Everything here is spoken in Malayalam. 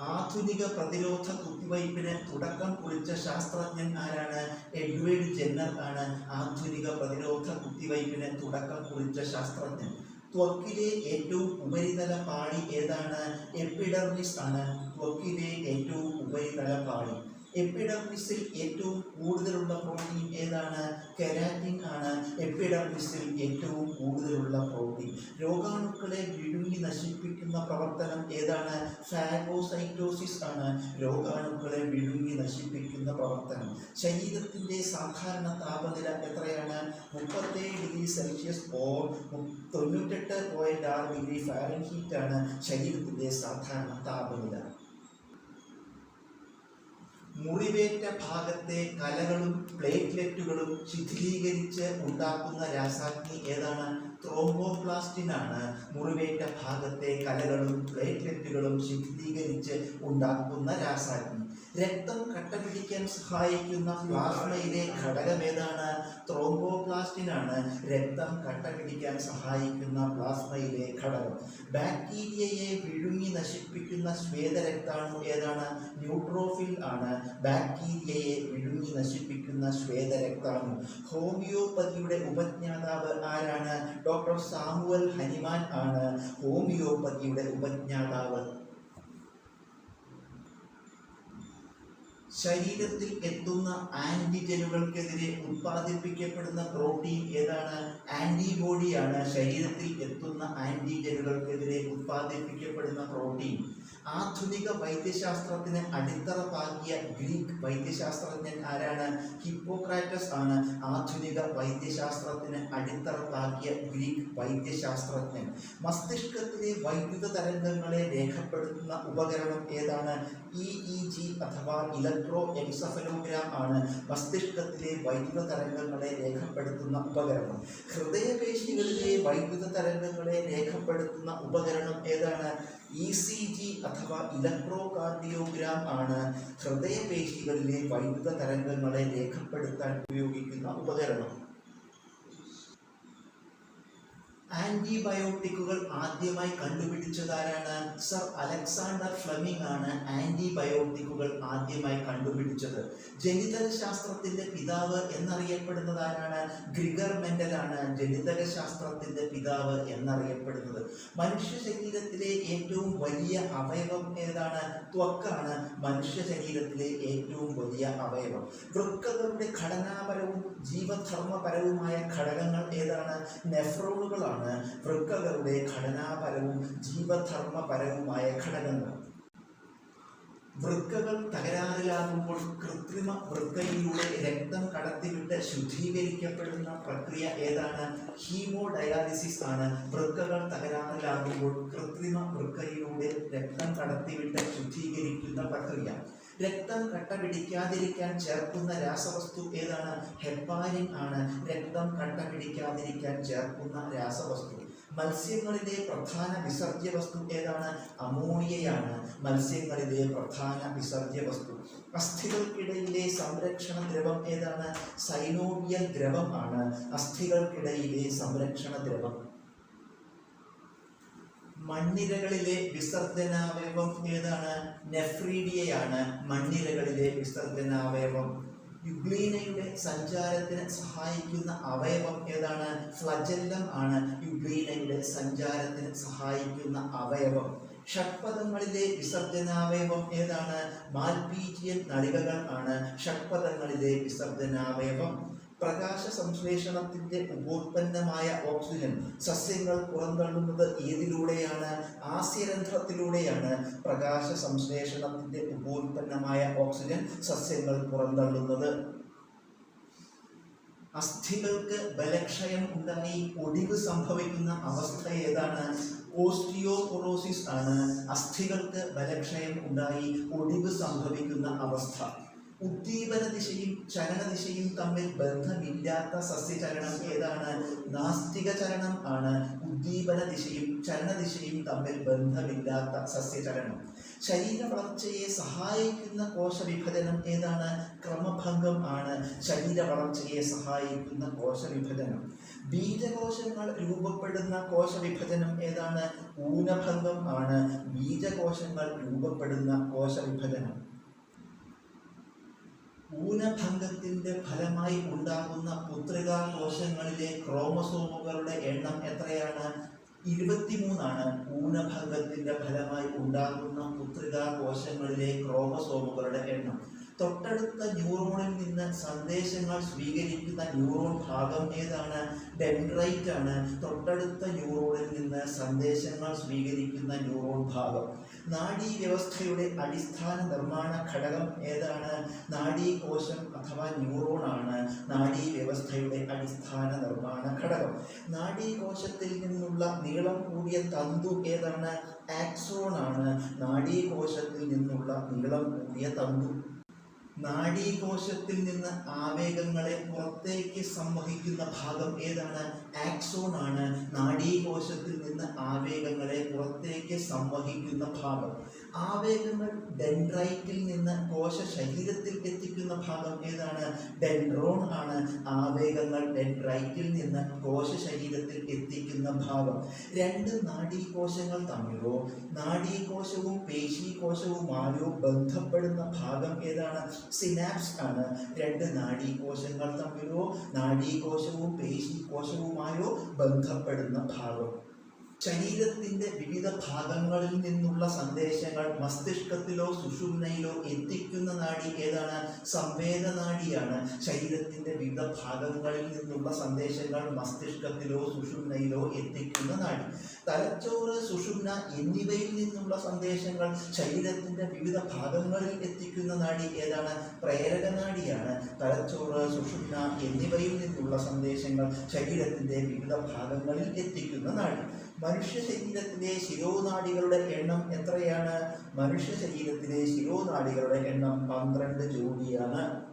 ആധുനിക പ്രതിരോധ കുത്തിവയ്പ്പിന് തുടക്കം കുറിച്ച ശാസ്ത്രജ്ഞൻ ആരാണ്? എഡ്വേർഡ് ജെന്നർ ആണ് ആധുനിക പ്രതിരോധ കുത്തിവയ്പ്പിന് തുടക്കം കുറിച്ച ശാസ്ത്രജ്ഞൻ. ത്വക്കിലെ ഏറ്റവും ഉപരിതല പാളി ഏതാണ്? എപ്പിഡർമിസ് ആണ്. ത്വക്കിലെ ഏറ്റവും ഉപരിതല പാളി. എപ്പിഡർമിസിൽ ഏറ്റവും കൂടുതലുള്ള പ്രോട്ടീൻ ഏതാണ്? കെരാറ്റിൻ ആണ്. എപ്പിഡർമിസിൽ ഏറ്റവും കൂടുതലുള്ള പ്രോട്ടീൻ രോഗാണുക്കളെ വിഴുങ്ങി നശിപ്പിക്കുന്ന പ്രവർത്തനം ഏതാണ്? ഫാഗോസൈറ്റോസിസ് ആണ്. രോഗാണുക്കളെ വിഴുങ്ങി നശിപ്പിക്കുന്ന പ്രവർത്തനം. ശരീരത്തിന്റെ സാധാരണ താപനില എത്രയാണ്? മുപ്പത്തേഴ് ഡിഗ്രി സെൽഷ്യസ് ഓർ തൊണ്ണൂറ്റെട്ട് പോയിന്റ് ആറ് ഡിഗ്രി ഫാരൻഹീറ്റ് ആണ് ശരീരത്തിന്റെ സാധാരണ താപനില. മുറിവേറ്റ ഭാഗത്തെ കലകളും പ്ലേറ്റ്ലെറ്റുകളും ശിഥിലീകരിച്ച് ഉണ്ടാക്കുന്ന രാസാഗ്നി ഏതാണ്? ത്രോംബോപ്ലാസ്റ്റിനാണ്. മുറിവേറ്റ ഭാഗത്തെ കലകളും പ്ലേറ്റ്ലെറ്റുകളും ശിഥിലീകരിച്ച് ഉണ്ടാക്കുന്ന രാസാഗ്നി. രക്തം കട്ടപിടിക്കാൻ സഹായിക്കുന്ന പ്ലാസ്മയിലെ ഘടകം ത്രോംബോപ്ലാസ്റ്റിനാണ് രക്തം കട്ടപിടിക്കാൻ സഹായിക്കുന്ന പ്ലാസ്മയിലെ ഘടകം. ബാക്ടീരിയയെ വിഴുങ്ങി നശിപ്പിക്കുന്ന ശ്വേതരക്താണു ഏതാണ്? ന്യൂട്രോഫിൽ ആണ്. ബാക്ടീരിയയെ വിഴുങ്ങി നശിപ്പിക്കുന്ന ശ്വേതരക്താണു ഹോമിയോപ്പതിയുടെ ഉപജ്ഞാതാവ് ആരാണ്? ഡോക്ടർ സാമുവൽ ഹനിമാൻ ആണ്. ഹോമിയോപ്പതിയുടെ ഉപജ്ഞാതാവ് ശരീരത്തിൽ എത്തുന്ന ആന്റിജനുകൾക്കെതിരെ ഉത്പാദിപ്പിക്കപ്പെടുന്ന പ്രോട്ടീൻ ഏതാണ്? ആന്റിബോഡിയാണ്. ശരീരത്തിൽ എത്തുന്ന ആന്റിജനുകൾക്കെതിരെ ഉത്പാദിപ്പിക്കപ്പെടുന്ന പ്രോട്ടീൻ. ആധുനിക വൈദ്യശാസ്ത്രത്തിന് അടിത്തറ പാകിയ ഗ്രീക്ക് വൈദ്യശാസ്ത്രജ്ഞൻ ആരാണ്? ഹിപ്പോക്രാറ്റസ് ആണ്. ആധുനിക വൈദ്യശാസ്ത്രത്തിന് അടിത്തറ പാകിയ ഗ്രീക്ക് വൈദ്യശാസ്ത്രജ്ഞൻ. മസ്തിഷ്കത്തിലെ വൈദ്യുത തരംഗങ്ങളെ രേഖപ്പെടുത്തുന്ന ഉപകരണം ഏതാണ്? ഇ ഇ ജി അഥവാ ഇലക്ട്രോ എൻസഫലോഗ്രാം ആണ്. മസ്തിഷ്കത്തിലെ വൈദ്യുത തരംഗങ്ങളെ രേഖപ്പെടുത്തുന്ന ഉപകരണം. ഹൃദയപേശികളിലെ വൈദ്യുത തരംഗങ്ങളെ രേഖപ്പെടുത്തുന്ന ഉപകരണം ഏതാണ്? ഇ സി ജി അഥവാ ഇലക്ട്രോ കാർഡിയോഗ്രാം ആണ് ഹൃദയപേശികളിലെ വൈദ്യുത തരംഗങ്ങളെ രേഖപ്പെടുത്താൻ ഉപയോഗിക്കുന്ന ഉപകരണം. ആന്റിബയോട്ടിക്കുകൾ ആദ്യമായി കണ്ടുപിടിച്ചതാരാണ്? സർ അലക്സാണ്ടർ ഫ്ലെമിംഗ് ആണ് ആന്റിബയോട്ടിക്കുകൾ ആദ്യമായി കണ്ടുപിടിച്ചത്. ജനിതക ശാസ്ത്രത്തിന്റെ പിതാവ് എന്നറിയപ്പെടുന്നത് ആരാണ് ഗ്രിഗർ മെൻഡൽ ആണ് ജനിതക ശാസ്ത്രത്തിന്റെ പിതാവ് എന്നറിയപ്പെടുന്നത്. മനുഷ്യ ശരീരത്തിലെ ഏറ്റവും വലിയ അവയവം ഏതാണ്? ത്വക്കാണ്. മനുഷ്യ ശരീരത്തിലെ ഏറ്റവും വലിയ അവയവം. വൃക്കകളുടെ ഘടനാപരവും ജീവധർമ്മപരവുമായ ഘടകങ്ങൾ ഏതാണ്? നെഫ്രോണുകളാണ്. വൃക്കകളുടെ ഘടനാപരവും ജീവധർമ്മപരവുമായ ഘടകങ്ങൾ വൃക്കകൾ തകരാറിലാകുമ്പോൾ കൃത്രിമ വൃക്കയിലൂടെ രക്തം കടത്തിവിട്ട് ശുദ്ധീകരിക്കപ്പെടുന്ന പ്രക്രിയ ഏതാണ്? ഹീമോഡയാലിസിസ് ആണ്. വൃക്കകൾ തകരാറിലാകുമ്പോൾ കൃത്രിമ വൃക്കയിലൂടെ രക്തം കടത്തിവിട്ട് ശുദ്ധീകരിക്കുന്ന പ്രക്രിയ. രക്തം കട്ട പിടിക്കാതിരിക്കാൻ ചേർക്കുന്ന രാസവസ്തു ഏതാണ്? ഹെപ്പാരിൻ ആണ്. രക്തം കട്ട പിടിക്കാതിരിക്കാൻ ചേർക്കുന്ന രാസവസ്തു. മത്സ്യങ്ങളിലെ പ്രധാന വിസർജ്യ വസ്തു ഏതാണ്? അമോണിയയാണ്. മത്സ്യങ്ങളിലെ പ്രധാന വിസർജ്യ വസ്തു അസ്ഥികൾക്കിടയിലെ സംരക്ഷണ ദ്രവം ഏതാണ്? സൈനോവിയൽ ദ്രവമാണ്. അസ്ഥികൾക്കിടയിലെ സംരക്ഷണ ദ്രവം. മണ്ണിരകളിലെ വിസർജനാവയവം ഏതാണ്? നെഫ്രീഡിയയാണ് മണ്ണിരകളിലെ വിസർജനാവയവം. യുഗ്ലീനയുടെ സഞ്ചാരത്തിന് സഹായിക്കുന്ന അവയവം ഏതാണ്? ഫ്ലജല്ലം ആണ് യുഗ്ലീനയുടെ സഞ്ചാരത്തിന് സഹായിക്കുന്ന അവയവം. ഷഡ്പഥങ്ങളിലെ വിസർജനാവയവം ഏതാണ്? മാൽപീജിയൻ നളികകൾ ആണ് ഷഡ്പഥങ്ങളിലെ വിസർജനാവയവം. പ്രകാശ സംശ്ലേഷണത്തിന്റെ ഉപോത്പന്നമായ ഓക്സിജൻ സസ്യങ്ങൾ പുറന്തള്ളുന്നത് ഏതിലൂടെയാണ്? ആസ്യരന്ധ്രത്തിലൂടെയാണ് പ്രകാശ സംശ്ലേഷണത്തിന്റെ ഉപോത്പന്നമായ ഓക്സിജൻ സസ്യങ്ങൾ പുറന്തള്ളുന്നത്. അസ്ഥികൾക്ക് ബലക്ഷയം ഉണ്ടായി ഒടിവ് സംഭവിക്കുന്ന അവസ്ഥ ഏതാണ്? ഓസ്റ്റിയോപൊറോസിസ് ആണ്. അസ്ഥികൾക്ക് ബലക്ഷയം ഉണ്ടായി ഒടിവ് സംഭവിക്കുന്ന അവസ്ഥ. ഉദ്ദീപന ദിശയും ചലന ദിശയും തമ്മിൽ ബന്ധമില്ലാത്ത സസ്യചലനം ഏതാണ്? നാസ്തിക ചലനം ആണ്. ഉദ്ദീപന ദിശയും ചലന ദിശയും തമ്മിൽ ബന്ധമില്ലാത്ത സസ്യചലനം. ശരീര വളർച്ചയെ സഹായിക്കുന്ന കോശവിഭജനം ഏതാണ്? ക്രമഭംഗം ആണ്. ശരീര വളർച്ചയെ സഹായിക്കുന്ന കോശവിഭജനം. ബീജകോശങ്ങൾ രൂപപ്പെടുന്ന കോശവിഭജനം ഏതാണ്? ഊനഭംഗം ആണ്. ബീജകോശങ്ങൾ രൂപപ്പെടുന്ന കോശവിഭജനം. ഊനഭംഗത്തിന്റെ ഫലമായി ഉണ്ടാകുന്ന പുത്രികാ കോശങ്ങളിലെ ക്രോമസോമുകളുടെ എണ്ണം എത്രയാണ്? ഇരുപത്തിമൂന്നാണ്. ഊനഭംഗത്തിന്റെ ഫലമായി ഉണ്ടാകുന്ന പുത്രികാ കോശങ്ങളിലെ ക്രോമസോമുകളുടെ എണ്ണം. തൊട്ടടുത്ത ന്യൂറോണിൽ നിന്ന് സന്ദേശങ്ങൾ സ്വീകരിക്കുന്ന ന്യൂറോൺ ഭാഗം ഏതാണ്? ഡെൻഡ്രൈറ്റ് ആണ് തൊട്ടടുത്ത ന്യൂറോണിൽ നിന്ന് സന്ദേശങ്ങൾ സ്വീകരിക്കുന്ന ന്യൂറോൺ ഭാഗം. നാഡീവ്യവസ്ഥയുടെ അടിസ്ഥാന നിർമ്മാണ ഘടകം ഏതാണ്? നാഡീകോശം അഥവാ ന്യൂറോൺ ആണ്. നാഡീവ്യവസ്ഥയുടെ അടിസ്ഥാന നിർമ്മാണ ഘടകം. നാഡീകോശത്തിൽ നിന്നുള്ള നീളം കൂടിയ തന്തു ഏതാണ്? ആക്സോൺ ആണ്. നാഡീകോശത്തിൽ നിന്നുള്ള നീളം കൂടിയ തന്തു നാഡീകോശത്തിൽ നിന്ന് ആവേഗങ്ങളെ പുറത്തേക്ക് സംവഹിക്കുന്ന ഭാഗം ഏതാണ്? ആക്സോൺ ആണ്. നാഡീകോശത്തിൽ നിന്ന് ആവേഗങ്ങളെ പുറത്തേക്ക് സംവഹിക്കുന്ന ഭാഗം. ആവേഗങ്ങൾ ഡെൻഡ്രൈറ്റിൽ നിന്ന് കോശ ശരീരത്തിൽ എത്തിക്കുന്ന ഭാഗം ഏതാണ്? ഡെൻഡ്രോൺ ആണ്. ആവേഗങ്ങൾ ഡെൻഡ്രൈറ്റിൽ നിന്ന് കോശ ശരീരത്തിൽ എത്തിക്കുന്ന ഭാഗം. രണ്ട് നാഡീകോശങ്ങൾ തമ്മിലോ നാഡീകോശവും പേശീകോശവുമായോ ബന്ധപ്പെടുന്ന ഭാഗം ഏതാണ്? സിനാപ്സ് ആണ്. രണ്ട് നാഡീകോശങ്ങൾ തമ്മിലോ നാഡീകോശവും പേശീകോശവുമായോ ബന്ധപ്പെടുന്ന ഭാഗം. ശരീരത്തിന്റെ വിവിധ ഭാഗങ്ങളിൽ നിന്നുള്ള സന്ദേശങ്ങൾ മസ്തിഷ്കത്തിലോ സുഷുമ്നയിലോ എത്തിക്കുന്ന നാടി ഏതാണ്? സംവേദനാഡിയാണ് ശരീരത്തിന്റെ വിവിധ ഭാഗങ്ങളിൽ നിന്നുള്ള സന്ദേശങ്ങൾ മസ്തിഷ്കത്തിലോ സുഷുമ്നയിലോ എത്തിക്കുന്ന നാടി. തലച്ചോറ് സുഷുമ്ന എന്നിവയിൽ നിന്നുള്ള സന്ദേശങ്ങൾ ശരീരത്തിന്റെ വിവിധ ഭാഗങ്ങളിൽ എത്തിക്കുന്ന നാടി ഏതാണ്? പ്രേരക നാടിയാണ്. തലച്ചോറ് സുഷുമ്ന എന്നിവയിൽ നിന്നുള്ള സന്ദേശങ്ങൾ ശരീരത്തിന്റെ വിവിധ ഭാഗങ്ങളിൽ എത്തിക്കുന്ന നാഡി മനുഷ്യ ശരീരത്തിലെ ശിരോനാടികളുടെ എണ്ണം എത്രയാണ്? മനുഷ്യ ശരീരത്തിലെ ശിരോനാടികളുടെ എണ്ണം പന്ത്രണ്ട് ജോഡിയാണ്.